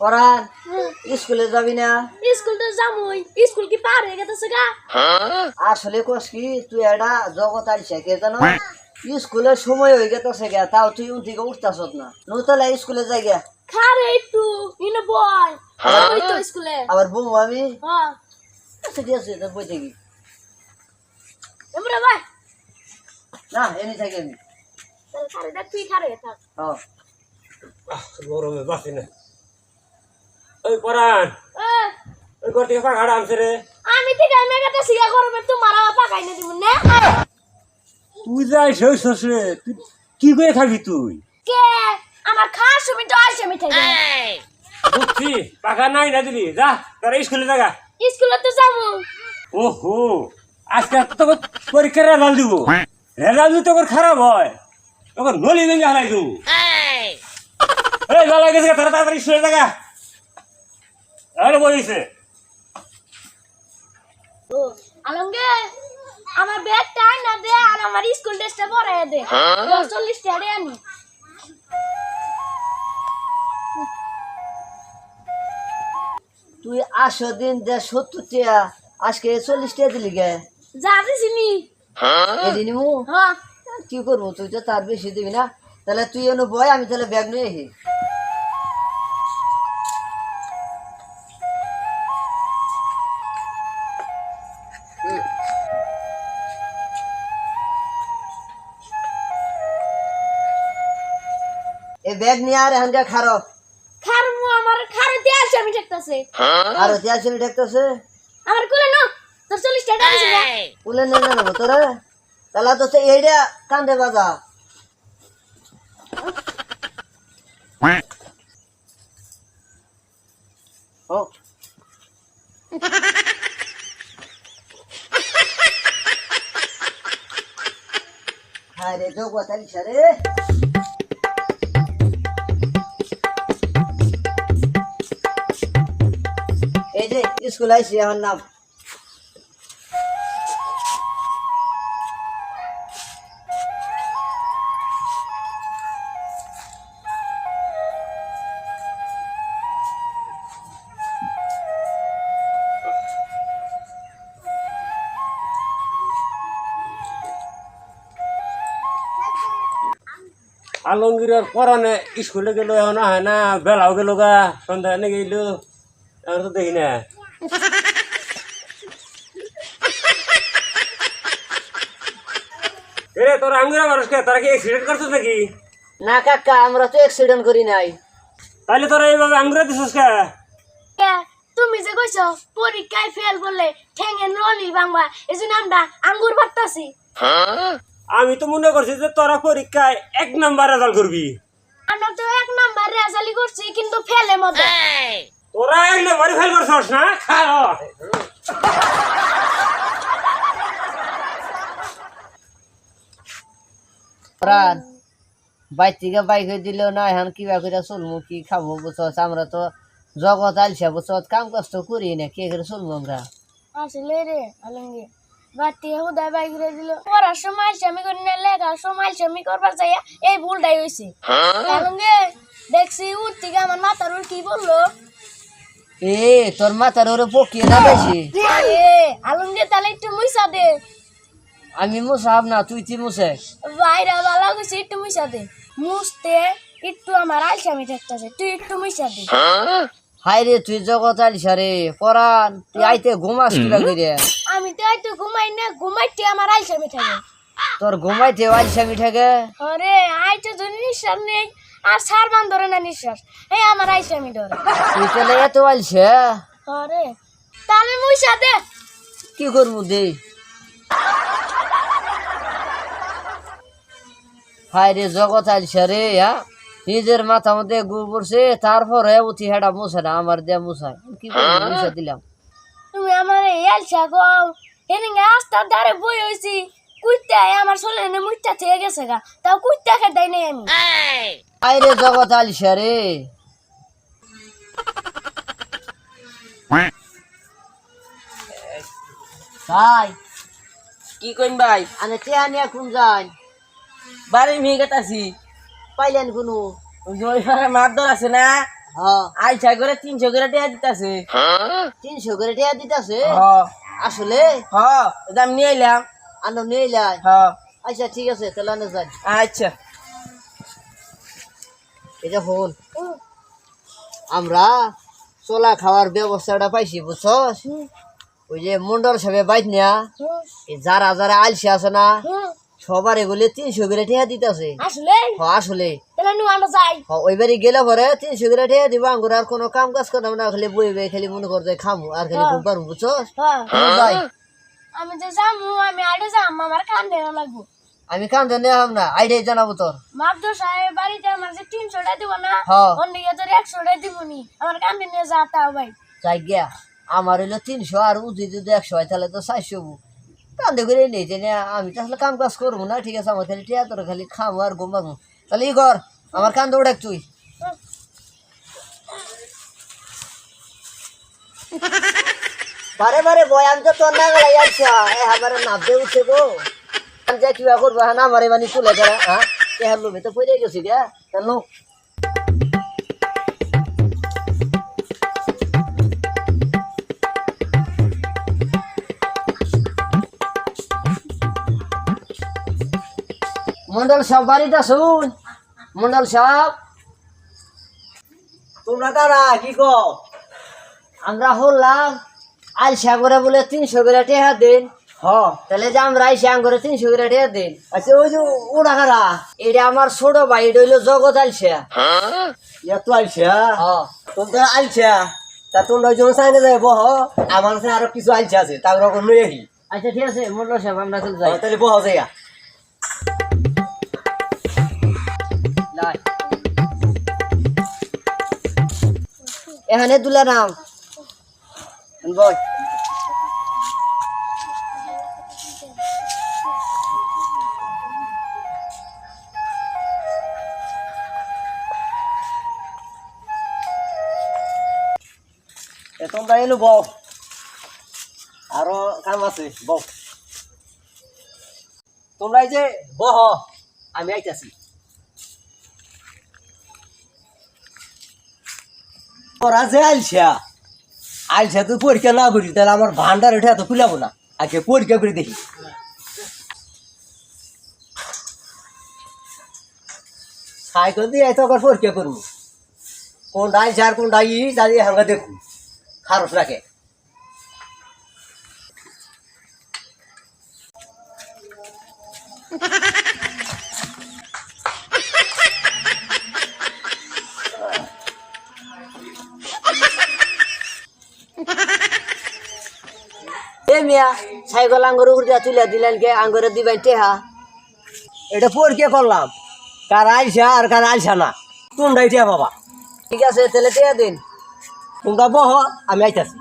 পরান স্কুলে যাবি না? স্কুল তো যামই স্কুল কি পার হয়ে গেছে গা? আসলে কস কি তুই এটা জগৎ আর শেখে জানো? স্কুলের সময় হয়ে গেছে গে তাও তুই উন থেকে উঠতাস না। নতলা স্কুলে যাই গে। খারে একটু ইনো বয়। ওই তো স্কুলে। আবার বউ আমি? হ্যাঁ। আচ্ছা ঠিক আছে তো বই থাকি এমরা ভাই না এনে থাকি আমি খারে দেখ তুই খারে থাক। হ্যাঁ গরমে বাসি না। ওই পরান ওই ঘর থেকে আনছে রে? আমি ঠিক আমি একটা সিগা করবে তোমার পাকাই না দিব না। তুই যাই সেই শ্বশুরে তুই কি করে খাবি তুই? কে? আমার খাস সময় তো আসে মিঠাই বুঝছি পাখা নাই না দিলি যা তোরা স্কুলে জাগা। স্কুলে তো যাব। ওহো আজকে তোকে পরীক্ষার রেজাল্ট দিব। রেজাল্ট যদি তোর খারাপ হয় তোকে নলি ভেঙে হারাই দেবো। এই। জ্বালা গেছে তোরা তাড়াতাড়ি শুয়ে আরে বইছে ও আলমগে আমার ব্যাগটা আইনা দে আর আমার স্কুল ড্রেসটা পরাই দে। চল্লিশ টাকা আনি। তুই আসো দিন দে সত্তর টিয়া আজকে চল্লিশ টিয়া দিলি গে। যা দিছিনি এদিন মু হ্যাঁ। কি করব? তুই তো তার বেশি দিবি না। তাহলে তুই এনে বয় আমি তাহলে ব্যাগ নিয়ে আসি। ব্যাগ নিয়ে আর এখানকার খারো। খার মু আমার খার দিয়ে আসে আমি দেখতাছে আর তিয়া ছেলে দেখতেছে আমার কোলে নো তোর চল্লিশ টাকা দিছি না উলে নে না নেব তোরা। তাহলে তো এইটা কান্দে বাজা। ও। হায় রে যোগ তালি এই যে স্কুল আইসি আমার নাম। আলমগীরের পরানে স্কুলে গেল, এখন হয় না, বেলাও গেল গা সন্ধ্যা এনে গেল এখন তো দেখি না এরে তোর আঙ্গুরা মানুষকে তারা কি অ্যাক্সিডেন্ট করছিস নাকি? না কাকা আমরা তো অ্যাক্সিডেন্ট করি নাই। তাহলে তোরা এইভাবে আঙ্গুরা দিছিস কে? তুমি যে কইছো পরীক্ষায় ফেল বললে ঠেঙে নলি বাংলা এজন্য আমরা আঙ্গুর ভাবতাছি আমি তো মনে করছি যে তোরা পরীক্ষায় এক নাম্বার রেজাল্ট করবি। আমরা তো এক নাম্বার রেজাল্ট করছি কিন্তু ফেলে মধ্যে। তোরা ফেল করছিস না? খাও। প্রাণ। বাইর থেকে বাইক হয়ে দিলেও না এখন কিবা করে চলবো কি খাব বুঝছ আমরা তো জগৎ আলসা বুঝছ কাম কষ্ট করি না কে করে চলবো আমরা? আসলে রে আলঙ্গে বাতি হুদায় বাইক রে দিল পড়ার সময় স্বামী করি না লেখার সময় স্বামী করবার চাইয়া এই ভুলটাই হয়েছে আলঙ্গে দেখছি উঠ থেকে আমার মাথার উপর কি বলল? এ তোর মাথার ওরে পকিয়ে না বেশি এ আলঙ্গে তাহলে একটু মুইসা দে। আমি মুসাব না তুই তুই মুসে বাইরা ভালো গেছে একটু মুইসা দে। মুছতে একটু আমার আলসামি থাকতেছে তুই একটু মুইসা দে। হাই রে তুই জগৎ আলসা রে পরান তুই আইতে ঘুমাস করে আমি তো একটু ঘুমাই না ঘুমাইতে আমার আলসামি থাকে। তোর ঘুমাইতে আলসা মিঠাকে আরে আইতে যদি নিঃশ্বাস নেই। আর সার বান ধরে না নিঃশ্বাস। এই আমার আইসামি ধরে। তুই তাহলে এত আলসা আরে তাহলে মুইসা দে। কি করব দে? হাই রে জগৎ আলসা রে হ্যাঁ? নিজের মাথা মধ্যে গু পড়ছে তারপরে উঠি হেডা মুছে না আমার দিয়ে মুছায় কি করব মুছে দিলাম। তুমি আমার এই আলসা গো। এদিকে আস্তার ধারে বই হয়েছি কুইতে আমার চলে এনে মুইটা থেকে গেছে গা। তাও কুইতে খেদাই নাই আমি। হাই রে জগৎ আলসা রে। ভাই কি কইন ভাই? আনে টেহা নিয়ে কোন যান বাড়ি মেয়ে গেতাছি পাইলেন কোনো? পারে মারধর আছে না? হ্যাঁ। আইসা করে তিনশো করে টিয়া দিতেছে। তিনশো করে টিয়া দিতেছে? আসলে? হ্যাঁ দাম নিয়ে এলাম আনো নিয়ে লাই হ্যাঁ। আচ্ছা ঠিক আছে তাহলে যাই। আচ্ছা। এটা ফোন আমরা চলা খাওয়ার ব্যবস্থাটা পাইছি বুঝছস? ওই যে মন্ডল সাহেব বাইক নেয়া যারা যারা আলসি আছে না সবার এগুলি তিনশো করে ঠেয়া দিতেছে। আসলে? আসলে। তাহলে নু আমরা যাই। হ, ওই বাড়ি গেলে পরে তিনশো করে টিয়া দিব আঙ্গুর আর কোনো কাম কাজ করতাম না খালি বই বই খালি মনে করতে খামু আর খালি ঘুম পারব বুঝছস? আমি যে যামু আমি আইডে যাম আমার কান দেওয়া লাগবো। আমি কান্দে নেওয়াম না আইডিয়া জানাব তোর। মাবদুর সাহেব বাড়িতে আমার যে তিনশোটা দিব না। অন্যদিকে তোর একশোটা দিব নি আমার কান নিয়ে যা তাও ভাই। যাই গিয়া আমার হইল তিনশো আর উজি যদি একশো হয় তাহলে তো চারশো কান্দে করে নেই যে আমি তাহলে কাম কাজ করব না ঠিক আছে আমার খালি টিয়া তোর খালি খামো আর ঘুমাবো তাহলে ই কর আমার কান্দে উঠাক তুই। বারে বারে বয় আমি তো তোর না গেলাই আসছি এবারে নাবতে উঠছে গো। যা কিবা করব হ্যাঁ না মারে মানে তুলে করে হ্যাঁ এহার লোভে তো পড়ে গেছি গে কেন মন্ডল সাহেব বাড়িতে শুন মন্ডল সাহেব তোমরা কারা, কি কো আমরা হলাম আলসা করে বলে তিনশো করে টেহা দিন। তাহলে যে আমরা আইসা করে তিনশো করে টেহা দিন আচ্ছা ওই যে কারা এটা আমার ছোট ভাই এটা হইল জগৎ আলসা ইয়া তো আলছা হ্যাঁ? তোমরা আলছা তা ওই জন্য চাইলে যাই বহ আমার কাছে আরও কিছু আলছা আছে তার রকম নই আহি। আচ্ছা ঠিক আছে মন্ডল সাহেব আমরা চলে যাই। তাহলে বহ যাইয়া এখানে দুলা নাম। বল। তোমরা এলো, বহ। আরও কাম আছে, বহ। তোমরা এই যে, বহ, আমি আইতাছি। ওরা যে আলছা আলছা তুই পরীক্ষা না করি, তাহলে আমার ভান্ডার উঠে এত খুলাবো না। আগে পরীক্ষা করে দেখি। সাইকেল দিয়ে এত পরীক্ষা করব। কোনটা আইসা আর কোনটা ই দাঁড়িয়ে হাঙ্গা দেখুন। খারস রাখে। মিয়া, সাইকেল আঙ্গুর উপর দিয়া তুলে দিলেন কে আঙ্গুরে দিবেন টেহা। এটা পরীক্ষা করলাম। কার আইসা আর কার আইসা না। কোনটা এটা বাবা ঠিক আছে, তাহলে টেহা দিন। তোমরা বহ আমি আইতাছি